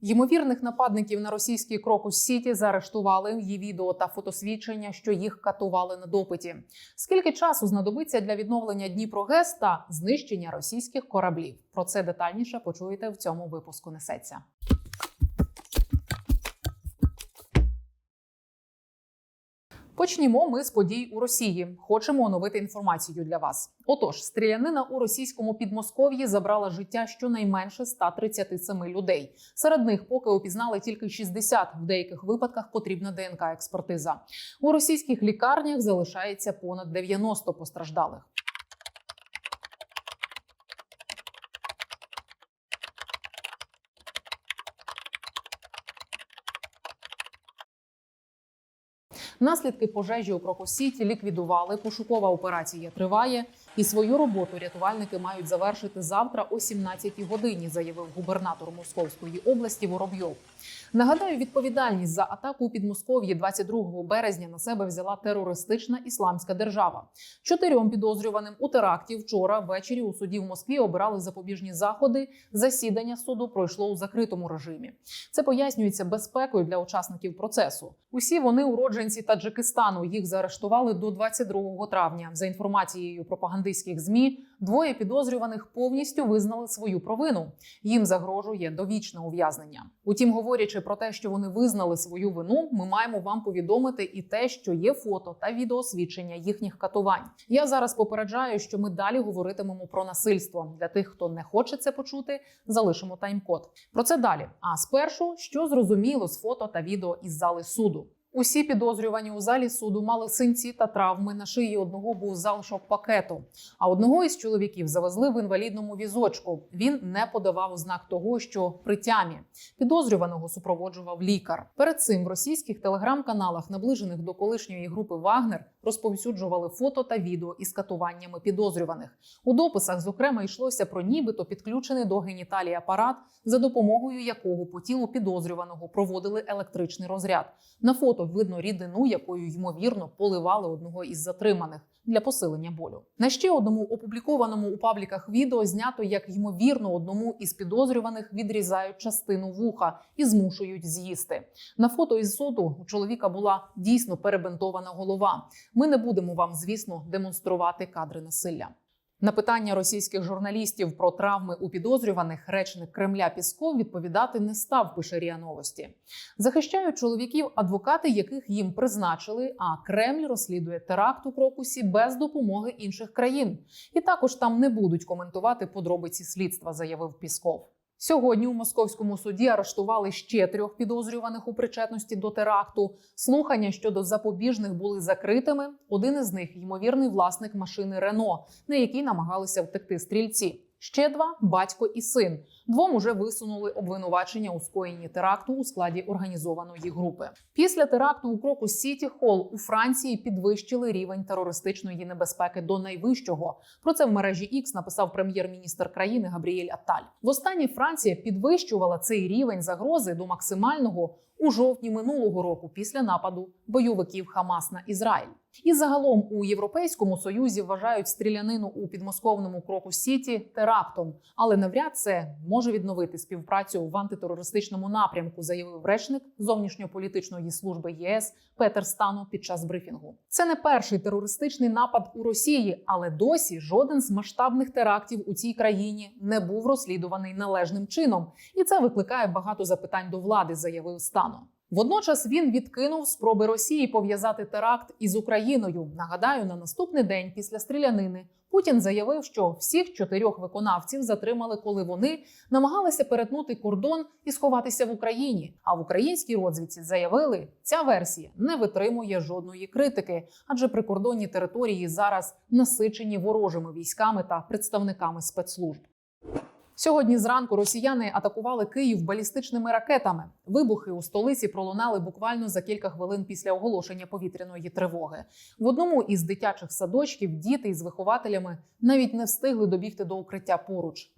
Ймовірних нападників на російський крокус Сіті заарештували. Є відео та фотосвідчення, що їх катували на допиті. Скільки часу знадобиться для відновлення Дніпрогес та знищення російських кораблів? Про це детальніше почуєте в цьому випуску. Несеться. Почнімо ми з подій у Росії. Хочемо оновити інформацію для вас. Отож, стрілянина у російському підмосков'ї забрала життя щонайменше 137 людей. Серед них поки опізнали тільки 60. В деяких випадках потрібна ДНК експертиза. У російських лікарнях залишається понад 90 постраждалих. Наслідки пожежі у Крокосіті ліквідували. Пошукова операція триває, і свою роботу рятувальники мають завершити завтра о 17-й годині, заявив губернатор Московської області Воробйов. Нагадаю, відповідальність за атаку у Підмосков'ї 22 березня на себе взяла терористична ісламська держава. Чотирьом підозрюваним у теракті вчора ввечері у суді в Москві обирали запобіжні заходи. Засідання суду пройшло у закритому режимі. Це пояснюється безпекою для учасників процесу. Усі вони уродженці Таджикистану. Їх заарештували до 22 травня. За інформацією пропагандистських змі, двоє підозрюваних повністю визнали свою провину. Їм загрожує довічне ув'язнення. Утім, говорячи про те, що вони визнали свою вину, ми маємо вам повідомити і те, що є фото та відеосвідчення їхніх катувань. Я зараз попереджаю, що ми далі говоритимемо про насильство. Для тих, хто не хоче це почути, залишимо тайм-код. Про це далі. А спершу, що зрозуміло з фото та відео із зали суду. Усі підозрювані у залі суду мали синці та травми. На шиї одного був залишок пакету. А одного із чоловіків завезли в інвалідному візочку. Він не подавав ознак того, що при тямі підозрюваного супроводжував лікар. Перед цим в російських телеграм-каналах, наближених до колишньої групи Вагнер, розповсюджували фото та відео із катуваннями підозрюваних. У дописах, зокрема, йшлося про нібито підключений до геніталії апарат, за допомогою якого по тілу підозрюваного проводили електричний розряд. На фото видно рідину, якою ймовірно поливали одного із затриманих для посилення болю. На ще одному опублікованому у пабліках відео знято, як ймовірно одному із підозрюваних відрізають частину вуха і змушують з'їсти. На фото із суду у чоловіка була дійсно перебинтована голова. Ми не будемо вам, звісно, демонструвати кадри насилля. На питання російських журналістів про травми у підозрюваних речник Кремля Пісков відповідати не став. Пише РІА Новості. Захищають чоловіків адвокати, яких їм призначили. А Кремль розслідує теракт у Крокусі без допомоги інших країн. І також там не будуть коментувати подробиці слідства, заявив Пісков. Сьогодні у московському суді арештували ще трьох підозрюваних у причетності до теракту. Слухання щодо запобіжних були закритими. Один із них ймовірний власник машини Рено, на якій намагалися втекти стрільці. Ще два батько і син. Двом уже висунули обвинувачення у скоєнні теракту у складі організованої групи. Після теракту у Крокус Сіті Холл у Франції підвищили рівень терористичної небезпеки до найвищого. Про це в мережі X написав прем'єр-міністр країни Габріель Атталь. Востаннє Франція підвищувала цей рівень загрози до максимального у жовтні минулого року після нападу бойовиків Хамас на Ізраїль. І загалом у Європейському Союзі вважають стрілянину у підмосковному кроку Сіті терактом, але навряд це може відновити співпрацю в антитерористичному напрямку, заявив речник зовнішньополітичної служби ЄС Петер Стану під час брифінгу. Це не перший терористичний напад у Росії, але досі жоден з масштабних терактів у цій країні не був розслідуваний належним чином, і це викликає багато запитань до влади, заявив Стану. Водночас він відкинув спроби Росії пов'язати теракт із Україною. Нагадаю, на наступний день після стрілянини Путін заявив, що всіх чотирьох виконавців затримали, коли вони намагалися перетнути кордон і сховатися в Україні. А в українській розвідці заявили, ця версія не витримує жодної критики, адже прикордонні території зараз насичені ворожими військами та представниками спецслужб. Сьогодні зранку росіяни атакували Київ балістичними ракетами. Вибухи у столиці пролунали буквально за кілька хвилин після оголошення повітряної тривоги. В одному із дитячих садочків діти із вихователями навіть не встигли добігти до укриття поруч.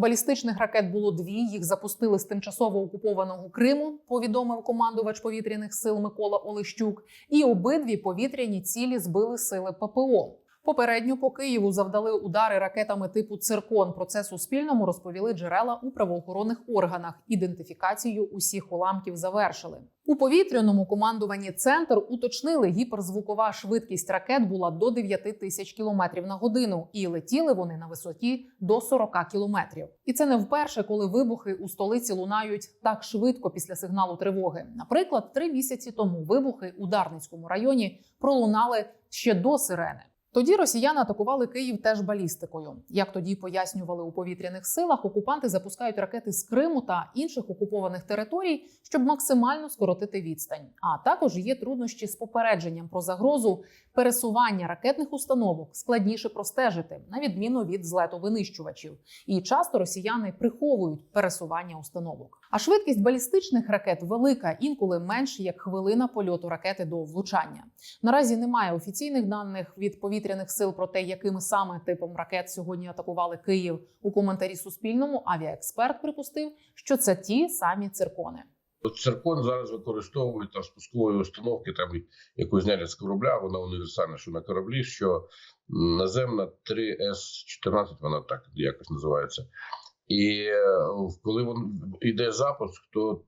Балістичних ракет було дві. Їх запустили з тимчасово окупованого Криму. Повідомив командувач повітряних сил Микола Олещук. І обидві повітряні цілі збили сили ППО. Попередньо по Києву завдали удари ракетами типу циркон. Про це Суспільному розповіли джерела у правоохоронних органах. Ідентифікацію усіх уламків завершили. У повітряному командуванні центр уточнили, гіперзвукова швидкість ракет була до 9 тисяч кілометрів на годину, і летіли вони на висоті до 40 кілометрів. І це не вперше, коли вибухи у столиці лунають так швидко після сигналу тривоги. Наприклад, три місяці тому вибухи у Дарницькому районі пролунали ще до сирени. Тоді росіяни атакували Київ теж балістикою. Як тоді пояснювали у повітряних силах, окупанти запускають ракети з Криму та інших окупованих територій, щоб максимально скоротити відстань. А також є труднощі з попередженням про загрозу пересування ракетних установок складніше простежити, на відміну від злету винищувачів. І часто росіяни приховують пересування установок. А швидкість балістичних ракет велика, інколи менше як хвилина польоту ракети до влучання. Наразі немає офіційних даних від повітряних сил про те, яким саме типом ракет сьогодні атакували Київ. У коментарі Суспільному авіаексперт припустив, що це ті самі циркони. Циркон зараз використовують там спускової установки, там яку зняли з корабля, вона універсальна, що на кораблі, що наземна 3С-14, вона так якось називається. І е, коли він йде запуск, то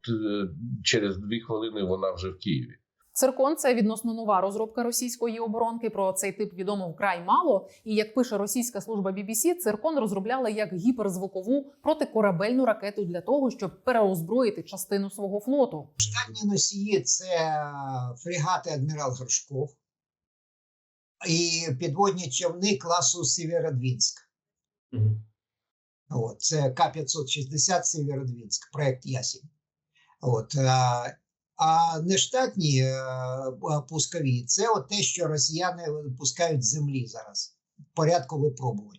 через дві хвилини вона вже в Києві. Циркон це відносно нова розробка російської оборонки. Про цей тип відомо вкрай мало. І як пише російська служба BBC, циркон розробляли як гіперзвукову протикорабельну ракету для того, щоб переозброїти частину свого флоту. Штатні носії це фрегати адмірал Горшков і підводні човни класу Сєвєродвінськ. От, це К-560 Сєвєродвінськ, проект Ясінь. От, а, а нештатні е, пускові це от те, що росіяни пускають з землі зараз в порядку випробувань.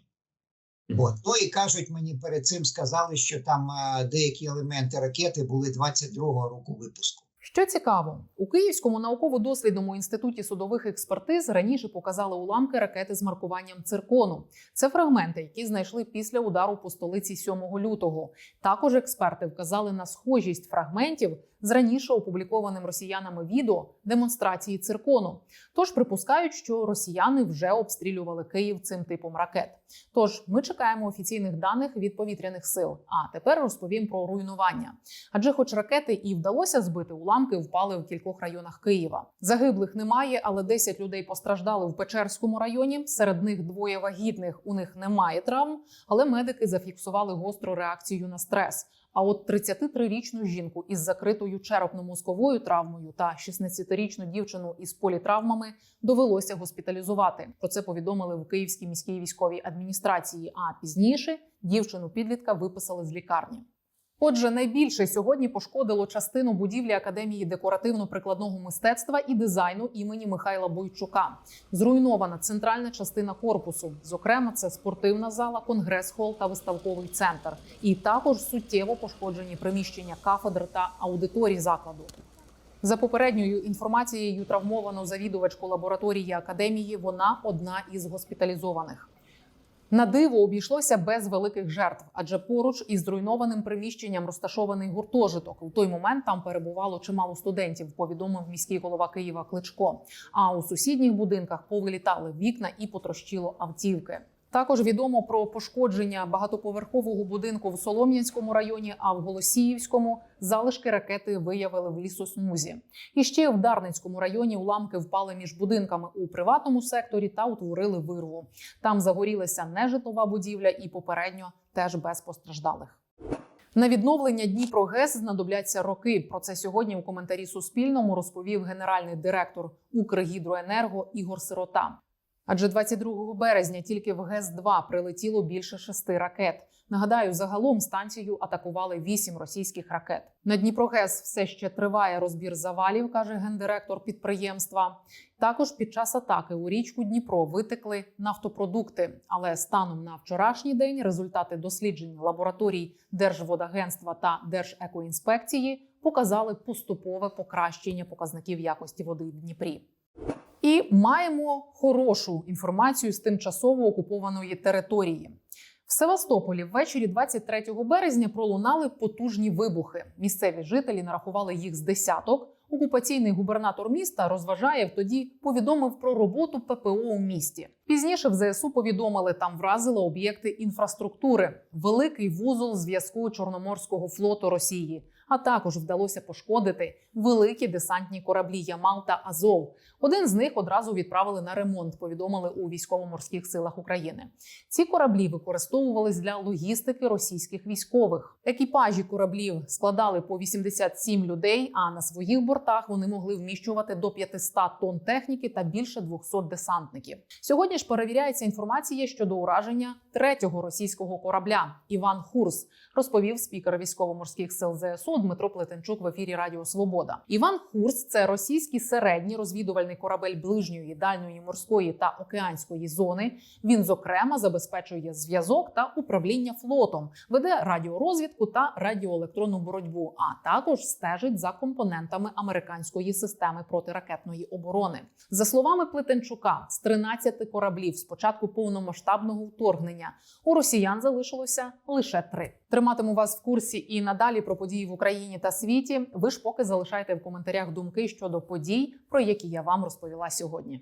От. Ну і кажуть, мені перед цим сказали, що там е, деякі елементи ракети були 22-го року випуску. Що цікаво, у Київському науково-дослідному інституті судових експертиз раніше показали уламки ракети з маркуванням циркону. Це фрагменти, які знайшли після удару по столиці 7 лютого. Також експерти вказали на схожість фрагментів з раніше опублікованим росіянами відео демонстрації циркону. Тож припускають, що росіяни вже обстрілювали Київ цим типом ракет. Тож ми чекаємо офіційних даних від повітряних сил. А тепер розповім про руйнування. Адже, хоч ракети і вдалося збити, уламки впали в кількох районах Києва. Загиблих немає, але 10 людей постраждали в Печерському районі. Серед них двоє вагітних. У них немає травм, але медики зафіксували гостру реакцію на стрес. А от 33-річну жінку із закритою черепно-мозковою травмою та 16-річну дівчину із політравмами довелося госпіталізувати. Про це повідомили в Київській міській військовій адміністрації. А пізніше дівчину підлітка виписали з лікарні. Отже, найбільше сьогодні пошкодило частину будівлі Академії декоративно-прикладного мистецтва і дизайну імені Михайла Бойчука. Зруйнована центральна частина корпусу. Зокрема, це спортивна зала, конгрес-хол та виставковий центр. І також суттєво пошкоджені приміщення кафедр та аудиторій закладу. За попередньою інформацією, травмовано завідувачку лабораторії академії. Вона одна із госпіталізованих. На диво обійшлося без великих жертв, адже поруч із зруйнованим приміщенням розташований гуртожиток. У той момент там перебувало чимало студентів. Повідомив міський голова Києва Кличко. А у сусідніх будинках повилітали вікна і потрощило автівки. Також відомо про пошкодження багатоповерхового будинку в Солом'янському районі, а в Голосіївському залишки ракети виявили в лісосмузі. І ще в Дарницькому районі уламки впали між будинками у приватному секторі та утворили вирву. Там загорілася нежитлова будівля і попередньо теж без постраждалих. На відновлення Дніпро ГЕС знадобляться роки. Про це сьогодні у коментарі Суспільному розповів генеральний директор Укргідроенерго Ігор Сирота. Адже 22 березня тільки в ГЕС-2 прилетіло більше шести ракет. Нагадаю, загалом станцію атакували вісім російських ракет. На Дніпрогес все ще триває розбір завалів, каже гендиректор підприємства. Також під час атаки у річку Дніпро витекли нафтопродукти. Але станом на вчорашній день результати досліджень лабораторій Держводагентства та Держекоінспекції показали поступове покращення показників якості води в Дніпрі. І маємо хорошу інформацію з тимчасово окупованої території. В Севастополі ввечері 23 березня пролунали потужні вибухи. Місцеві жителі нарахували їх з десяток. Окупаційний губернатор міста розважаєв тоді повідомив про роботу ППО у місті. Пізніше в ЗСУ повідомили, там вразили об'єкти інфраструктури, великий вузол зв'язку Чорноморського флоту Росії. А також вдалося пошкодити великі десантні кораблі Ямал та Азов. Один з них одразу відправили на ремонт. Повідомили у військово-морських силах України. Ці кораблі використовувались для логістики російських військових. Екіпажі кораблів складали по 87 людей. А на своїх бортах вони могли вміщувати до 500 тонн техніки та більше 200 десантників. Сьогодні ж перевіряється інформація щодо ураження третього російського корабля Іван Хурс, розповів спікер військово-морських сил ЗСУ Дмитро Плетенчук в ефірі Радіо Свобода. Іван Хурс це російський середній розвідувальний корабель ближньої, дальньої морської та океанської зони. Він зокрема забезпечує зв'язок та управління флотом, веде радіорозвідку та радіоелектронну боротьбу, а також стежить за компонентами американської системи протиракетної оборони. За словами Плетенчука, з 13 кораблів з початку повномасштабного вторгнення у росіян залишилося лише три. Триматиму вас в курсі і надалі про події в Україні та світі. Ви ж поки залишайте в коментарях думки щодо подій, про які я вам розповіла сьогодні.